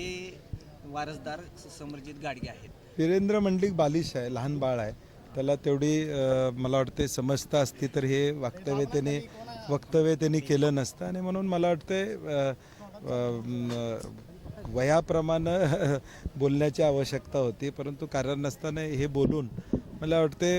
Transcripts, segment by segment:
खरे वारसदार समरजित गाडगे आहेत. वीरेंद्र मंडलिक बालिश आहे लहान बाळ आहे. त्याला तेवढी मला वाटते समजता असती तर हे वक्तव्य त्याने वक्तव्य त्यांनी केलं नसतं. आणि म्हणून मला वाटते वयाप्रमाणे बोलण्याची आवश्यकता होती. परंतु कारण नसताना हे बोलून मला वाटते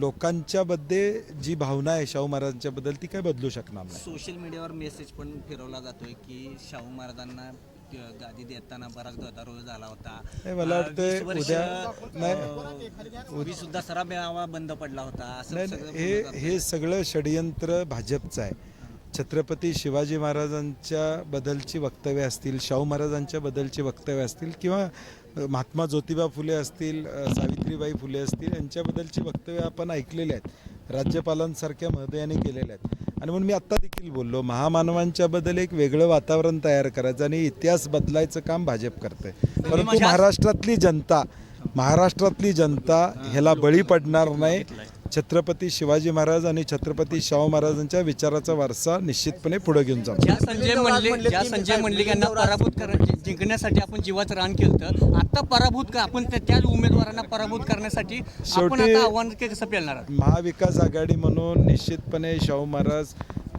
लोकांच्यामध्ये जी भावना आहे शाहू महाराजांच्याबद्दल ती काय बदलू शकणार नाही. सोशल मीडियावर मेसेज पण फिरवला जातोय की शाहू महाराजांना गादी देताना बराच गदारोळ झाला होता नाही, मला अं, वाटतंय वीस वर्ष, उद्या- नाही. अं, वीस सुद्धा सरा मेळावा बंद पडला होता असं नाही सगळं नाही, हे बोललं. हे सगळं षडयंत्र भाजपचं आहे छत्रपती शिवाजी महाराजांच्या बद्दलची वक्तव्य असतील शाहू महाराजांच्या बद्दलची वक्तव्य असतील किंवा अ, महात्मा ज्योतिबा फुले असतील अ, सावित्रीबाई फुले असतील यांच्याबद्दलची वक्तव्य आपण ऐकलेली आहेत राज्यपालांसारख्या महोदयाने केलेल्या आहेत. आणि म्हणून मी आत्ता देखील बोललो महामानवांच्याबद्दल एक वेगळं वातावरण तयार करायचं आणि इतिहास बदलायचं काम भाजप करते परंतु माझ्या- महाराष्ट्रातली जनता महाराष्ट्रातली जनता ह्याला बळी पडणार नाही. छत्रपती शिवाजी महाराज आणि छत्रपती शाहू महाराजांच्या विचाराचा वारसा निश्चितपणे पुढे घेऊन जाऊ. ज्या संजय मंडलिक ज्या संजय मंडलिक यांना पराभूत कर जिंकण्यासाठी आपण जीवाचं रान केलं आता पराभूत का आपण त्या- त्याच उमेदवारांना पराभूत करण्यासाठी आपण शेवटी- आता आव्हान के- कसं पेलणार आहात? महाविकास आघाडी म्हणून निश्चितपणे शाहू महाराज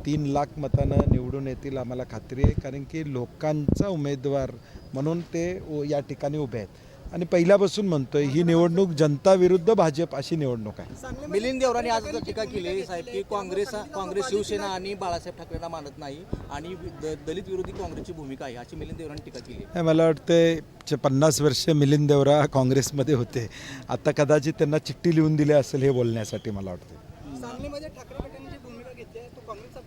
तीन लाख मतानं निवडून येतील आम्हाला खात्री आहे. कारण की लोकांचा उमेदवार म्हणून ते उ- या ठिकाणी उभे आहेत. आणि पहिल्यापासून म्हणतोय ही निवडणूक जनता विरुद्ध भाजप अशी निवडणूक आहे. मिलिंद देवरांनी आज टीका केली साहेब की काँग्रेस काँग्रेस शिवसेना आणि बाळासाहेब ठाकरेंना मानत नाही आणि द- दलित विरोधी काँग्रेसची भूमिका आहे अशी मिलिंद देवरांनी टीका केली मला वाटते चे पन्नास वर्ष मिलिंद देवरा काँग्रेसमध्ये होते आता कदाचित त्यांना चिठ्ठी लिहून दिली असेल हे बोलण्यासाठी मला वाटते सांगलीमध्ये ठाकरे गटाने जी भूमिका घेतली आहे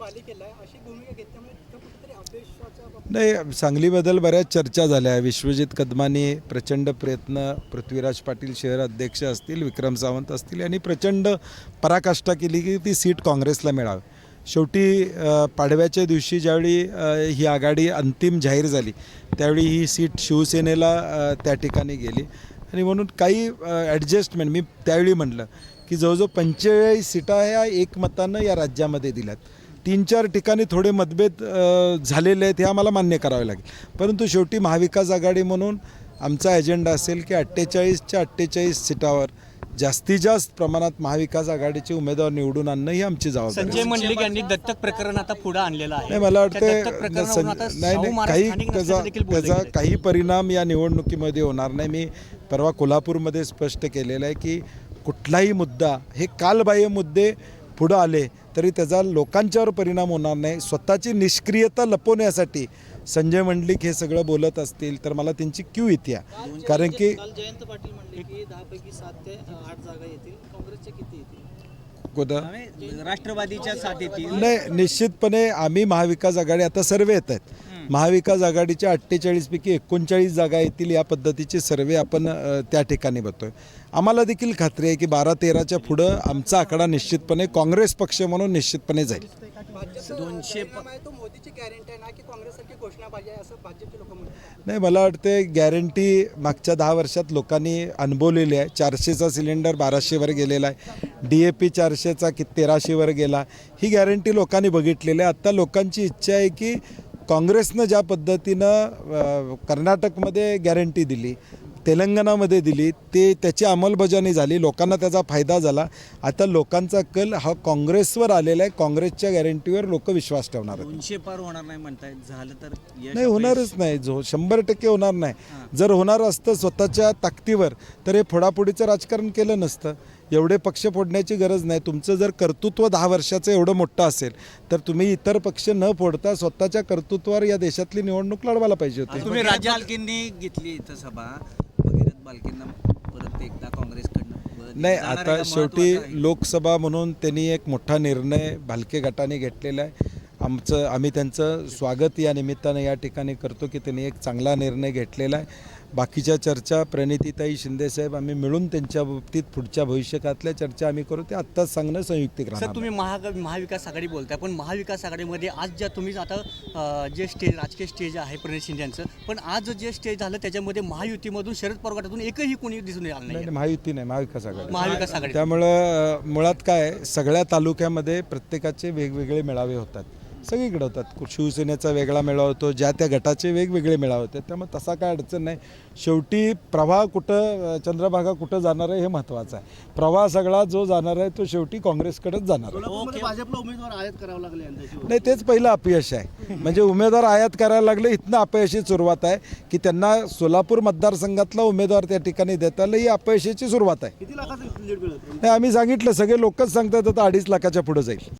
अशी भूमिका घेतल्यामुळे तिथं कुठेतरी नाही सांगलीबद्दल बऱ्याच चर्चा झाल्या. विश्वजित कदमानी प्रचंड प्रयत्न पृथ्वीराज पाटील शहर अध्यक्ष असतील विक्रम सावंत असतील यांनी प्रचंड पराकाष्ठा केली की ती सीट काँग्रेसला मिळावी. शेवटी पाडव्याच्या दिवशी ज्यावेळी ही आघाडी अंतिम जाहीर झाली त्यावेळी ही सीट शिवसेनेला त्या ठिकाणी गेली. आणि म्हणून काही ॲडजस्टमेंट मी त्यावेळी म्हटलं की जवळजवळ पंचेचाळीस सीटा ह्या एकमतानं या राज्यामध्ये दिल्यात. तीन चार ठिकाणी थोडे मतभेद झालेले आहेत हे आम्हाला मान्य करावे लागेल परंतु शेवटी महाविकास आघाडी म्हणून आमचा एजेंडा असेल की अठ्ठेचाळीसच्या अठ्ठेचाळीस सीटावर जास्तीत जास्त प्रमाणात महाविकास आघाडीचे उमेदवार निवडून आणणं ही आमची जबाबदारी. संजय मंडलिक यांनी दत्तक प्रकरण आता पुढे आणलेलं आहे नाही मला वाटतं नाही नाही काही त्याचा त्याचा. काही परिणाम या निवडणुकीमध्ये होणार नाही मी परवा कोल्हापूरमध्ये स्पष्ट केलेलं आहे की कुठलाही मुद्दा हे कालबाह्य मुद्दे पुढं आले तरी त्याचा लोकांच्यावर परिणाम होणार नाही. स्वतःची निष्क्रियता लपवण्यासाठी संजय मंडलिक हे सगळं बोलत असतील तर मला त्यांची क्यू येते कारण की जयंत पाटील म्हणले की दहा पैकी सात ते आठ जागा येतील. काँग्रेसच्या किती येतील? राष्ट्रवादीच्या साथ येतील. नाही निश्चितपणे आम्ही महाविकास आघाडी आता सर्वे येत आहेत. महाविकास आघाडीच्या अठ्ठेचाळीसपैकी एकोणचाळीस जागा येतील या पद्धतीचे सर्वे आपण त्या ठिकाणी बघतोय. आम्हाला देखील खात्री आहे की बारा तेराच्या पुढं आमचा आकडा निश्चितपणे काँग्रेस पक्ष म्हणून निश्चितपणे जाईल. दोनशे प- तो मोदीची गॅरंटी आहे ना की काँग्रेससारखी घोषणाबाजी आहे असं भाजपचे लोक म्हणतात. नाही मला वाटते गॅरंटी मागच्या दहा वर्षात लोकांनी अनुभवलेली आहे. चारशेचा सिलेंडर बाराशेवर गेलेला आहे. डी ए पी चारशेचा कि तेराशेवर गेला. ही गॅरंटी लोकांनी बघितलेली आहे. आत्ता लोकांची इच्छा आहे की काँग्रेसनं ज्या पद्धतीनं कर्नाटकमध्ये गॅरंटी दिली तेलंगणामध्ये दिली ते त्याची अंमलबजावणी झाली लोकांना त्याचा फायदा झाला. आता लोकांचा कल हा काँग्रेसवर आलेला आहे. काँग्रेसच्या गॅरंटीवर लोक विश्वास ठेवणार आहेत. दोनशे पार होणार नाही म्हणताय. झालं तर नाही होणारच नाही. जो शंभर टक्के होणार नाही. जर होणार असतं स्वतःच्या ताकदीवर तर हे फोडाफोडीचं राजकारण केलं नसतं. एवढे पक्ष फोडण्याची गरज नाही तुमचं जर कर्तृत्व दहा वर्षाचं एवढं मोठं असेल तर तुम्ही इतर पक्ष न फोडता स्वतःच्या कर्तृत्वावर या देशातली निवडणूक लढवायला पाहिजे होती तुम्ही राज्यात बालकींनी घेतली इथं सभा भगीरथ बालकींना परत एकदा काँग्रेसकडनं नाही आता? शेवटी. लोकसभा म्हणून त्यांनी एक मोठा निर्णय भालके गटाने घेतलेला आहे आमचं आम्ही त्यांचं स्वागत या निमित्तानं या ठिकाणी करतो की त्यांनी एक चांगला निर्णय घेतलेला आहे बाकीच्या चर्चा प्रणितीताई शिंदेसाहेब आम्ही मिळून त्यांच्या बाबतीत पुढच्या भविष्यकातल्या चर्चा आम्ही करू. ते आत्ताच सांगणं संयुक्तिक सर तुम्ही महा महाविकास आघाडी बोलताय पण महाविकास आघाडीमध्ये आज ज्या तुम्ही आता जे स्टेज राजकीय स्टेज आहे प्रणित शिंदे यांचं पण आज जे स्टेज झालं त्याच्यामध्ये महायुतीमधून शरद पवार गटातून एकही कोणी दिसून आलं नाही महायुती नाही महाविकास आघाडी. महाविकास आघाडी. त्यामुळं मुळात काय सगळ्या तालुक्यामध्ये प्रत्येकाचे वेगवेगळे मेळावे होतात. सगळीकडे होतात. शिवसेनेचा वेगळा मेळावा होतो ज्या त्या गटाचे वेगवेगळे मेळावे होते. त्यामुळे तसा काय अडचण नाही. शेवटी प्रवाह कुठं चंद्रभागा कुठं जाणार आहे हे महत्त्वाचं आहे. प्रवाह सगळा जो जाणार आहे तो शेवटी काँग्रेसकडेच जाणार आहे. भाजपला उमेदवार आयात करावं लागले यंदाची नाही तेच पहिलं अपयश आहे. म्हणजे उमेदवार आयात करायला लागले इथनं अपयशी सुरुवात आहे. की त्यांना सोलापूर मतदारसंघातला उमेदवार त्या ठिकाणी देता आला ही अपयशाची सुरुवात आहे. किती लाखाचं लीड मिळत नाही आम्ही सांगितलं सगळे लोकच सांगतात आता अडीच लाखाच्या पुढे जाईल.